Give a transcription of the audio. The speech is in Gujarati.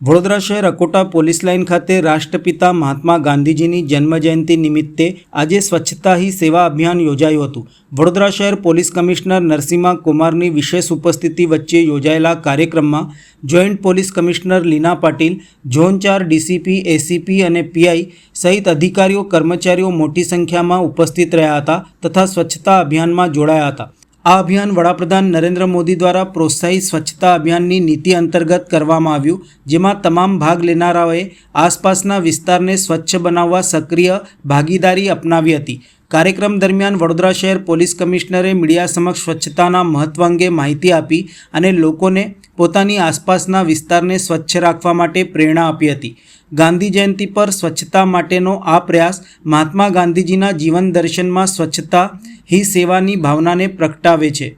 વડોદરા શહેર અકોટા પોલીસ લાઇન ખાતે રાષ્ટ્રપિતા મહાત્મા ગાંધીજીની જન્મજયંતિ નિમિત્તે આજે સ્વચ્છતા હી સેવા અભિયાન યોજાયું હતું. વડોદરા શહેર પોલીસ કમિશનર નરસિંહા કુમારની વિશેષ ઉપસ્થિતિ વચ્ચે યોજાયેલા કાર્યક્રમમાં joint police commissioner Leena Patil, zone ચાર ડીસીપી, એસીપી અને પીઆઈ સહિત અધિકારીઓ, કર્મચારીઓ મોટી સંખ્યામાં ઉપસ્થિત રહ્યા હતા તથા સ્વચ્છતા અભિયાનમાં જોડાયા હતા. આ અભિયાન વડાપ્રધાન નરેન્દ્ર મોદી દ્વારા પ્રોત્સાહિત સ્વચ્છતા અભિયાનની નીતિ અંતર્ગત કરવામાં આવ્યું, જેમાં તમામ ભાગ લેનારાઓએ આસપાસના વિસ્તારને સ્વચ્છ બનાવવા સક્રિય ભાગીદારી અપનાવી હતી. કાર્યક્રમ દરમિયાન વડોદરા શહેર પોલીસ કમિશનરે મીડિયા સમક્ષ સ્વચ્છતાના મહત્વ અંગે માહિતી આપી અને લોકોને પોતાની આસપાસના વિસ્તારને સ્વચ્છ રાખવા માટે પ્રેરણા આપી હતી. ગાંધી જયંતિ પર સ્વચ્છતા માટેનો આ પ્રયાસ મહાત્મા ગાંધીજીના જીવન દર્શનમાં સ્વચ્છતા હી સેવાની ભાવનાને પ્રગટાવે છે.